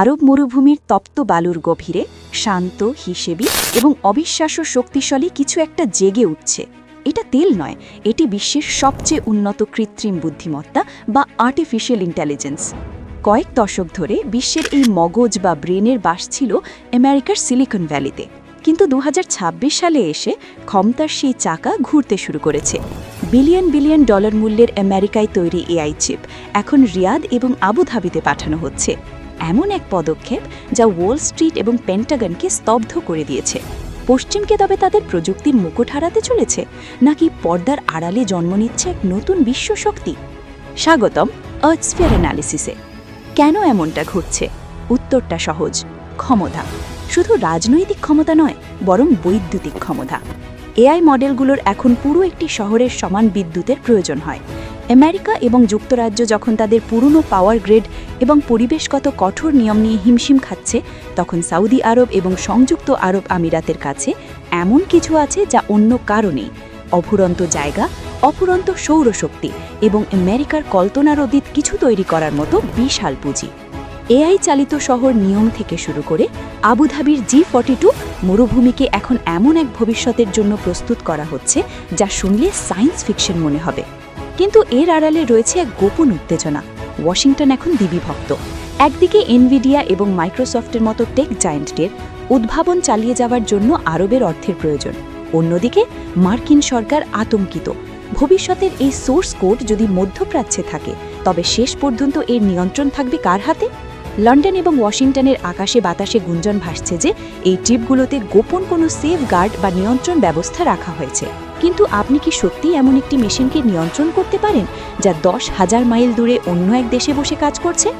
আরব মরুভূমির তপ্ত বালুর গভীরে শান্ত, হিসেবি এবং অবিশ্বাস্য শক্তিশালী কিছু একটা জেগে উঠছে। এটা তেল নয়, এটি বিশ্বের সবচেয়ে উন্নত কৃত্রিম বুদ্ধিমত্তা বা আর্টিফিশিয়াল ইন্টেলিজেন্স কয়েক দশক ধরে বিশ্বের এই মগজ বা ব্রেনের বাস ছিল আমেরিকার সিলিকন ভ্যালিতে। কিন্তু দু হাজার ছাব্বিশ সালে এসে ক্ষমতার সেই চাকা ঘুরতে শুরু করেছে। বিলিয়ন বিলিয়ন ডলার মূল্যের আমেরিকায় তৈরি এআই চিপ এখন রিয়াদ এবং আবুধাবিতে পাঠানো হচ্ছে। এমন এক পদক্ষেপ যা ওয়াল স্ট্রিট এবং পেন্টাগনকে স্তব্ধ করে দিয়েছে। পশ্চিমকে তবে তাদের প্রযুক্তির মুকুট হারাতে চলেছে, নাকি পর্দার আড়ালে জন্ম নিচ্ছে এক নতুন বিশ্বশক্তি স্বাগতম আর্থস্ফিয়ার অ্যানালিসিসে কেন এমনটা ঘটছে? উত্তরটা সহজ, ক্ষমতা। শুধু রাজনৈতিক ক্ষমতা নয়, বরং বৈদ্যুতিক ক্ষমতা। এআই মডেলগুলোর এখন পুরো একটি শহরের সমান বিদ্যুতের প্রয়োজন হয়। আমেরিকা এবং যুক্তরাজ্য যখন তাদের পুরনো পাওয়ার গ্রেড এবং পরিবেশগত কঠোর নিয়ম নিয়ে হিমশিম খাচ্ছে, তখন সৌদি আরব এবং সংযুক্ত আরব আমিরাতের কাছে এমন কিছু আছে যা অন্য কারণেই অফুরন্ত জায়গা অফুরন্ত সৌরশক্তি এবং আমেরিকার কল্পনারোদিত কিছু তৈরি করার মতো বিশাল পুঁজি। এআই চালিত শহর নিয়ম থেকে শুরু করে আবুধাবির জি ফর্টি টু মরুভূমিকে এখন এমন এক ভবিষ্যতের জন্য প্রস্তুত করা হচ্ছে যা শুনলে সায়েন্স ফিকশন মনে হবে। কিন্তু এর আড়ালে রয়েছে এক গোপন উত্তেজনা। ওয়াশিংটন এখন দিবিভক্ত। একদিকে এনভিডিয়া এবং মাইক্রোসফটের মতো টেক জায়েন্টের উদ্ভাবন চালিয়ে যাওয়ার জন্য আরবের অর্থের প্রয়োজন। অন্যদিকে, মার্কিন সরকার আতঙ্কিত। ভবিষ্যতের এই সোর্স কোড যদি মধ্যপ্রাচ্যে থাকে, তবে শেষ পর্যন্ত এর নিয়ন্ত্রণ থাকবে কার হাতে? লন্ডন এবং ওয়াশিংটনের আকাশে বাতাসে গুঞ্জন ভাসছে যে এই ট্রিপগুলোতে গোপন কোনো সেফ গার্ড বা নিয়ন্ত্রণ ব্যবস্থা রাখা হয়েছে। কিন্তু আপনি কি সত্যি এমন একটি মেশিনকে নিয়ন্ত্রণ করতে পারেন যা দশ হাজার মাইল দূরে অন্য এক দেশে বসে কাজ করছে?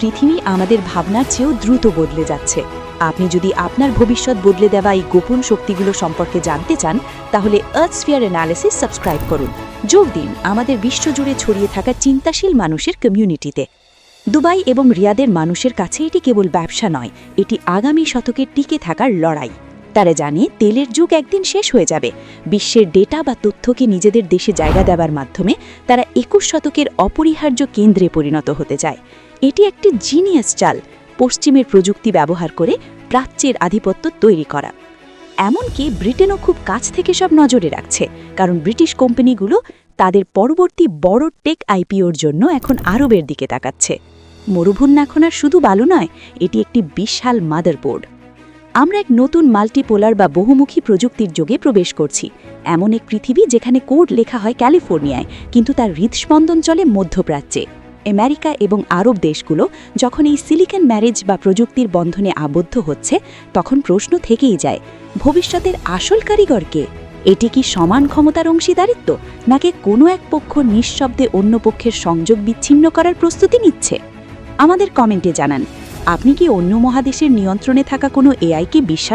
পৃথিবী আমাদের ভাবনার চেয়েও দ্রুত বদলে যাচ্ছে। আপনি যদি আপনার ভবিষ্যৎ বদলে দেওয়া এই গোপন শক্তিগুলো সম্পর্কে জানতে চান, তাহলে আর্থস্ফিয়ার অ্যানালিসিস সাবস্ক্রাইব করুন। যোগ দিন আমাদের বিশ্বজুড়ে ছড়িয়ে থাকা চিন্তাশীল মানুষের কমিউনিটিতে দুবাই এবং রিয়াদের মানুষের কাছে এটি কেবল ব্যবসা নয়, এটি আগামী শতকের টিকে থাকার লড়াই। তারা জানে তেলের যুগ একদিন শেষ হয়ে যাবে। বিশ্বের ডেটা বা তথ্যকে নিজেদের দেশে জায়গা দেওয়ার মাধ্যমে তারা একুশ শতকের অপরিহার্য কেন্দ্রে পরিণত হতে চায়। এটি একটি জিনিয়াস চাল, পশ্চিমের প্রযুক্তি ব্যবহার করে প্রাচ্যের আধিপত্য তৈরি করা। এমনকি ব্রিটেনও খুব কাছ থেকে সব নজরে রাখছে, কারণ ব্রিটিশ কোম্পানিগুলো তাদের পরবর্তী বড় টেক আইপিওর জন্য এখন আরবের দিকে তাকাচ্ছে। মরুভূমি এখন আর শুধু বালু নয়, এটি একটি বিশাল মাদারবোর্ড। আমরা এক নতুন মাল্টিপোলার বা বহুমুখী প্রযুক্তির যোগে প্রবেশ করছি। এমন এক পৃথিবী যেখানে কোড লেখা হয় ক্যালিফোর্নিয়ায়, কিন্তু তার হৃদস্পন্দন চলে মধ্যপ্রাচ্যে। আমেরিকা এবং আরব দেশগুলো যখন এই সিলিকন ম্যারেজ বা প্রযুক্তির বন্ধনে আবদ্ধ হচ্ছে, তখন প্রশ্ন থেকেই যায়, ভবিষ্যতের আসল কারিগরকে এটি কি সমান ক্ষমতার অংশীদারিত্ব, নাকি কোনো এক পক্ষ নিঃশব্দে অন্য পক্ষের সংযোগ বিচ্ছিন্ন করার প্রস্তুতি নিচ্ছে? আমাদের কমেন্টে জানান আপনি কি অন্য মহাদেশের নিয়ন্ত্রণে থাকা কোনো এআইকে বিশ্বাস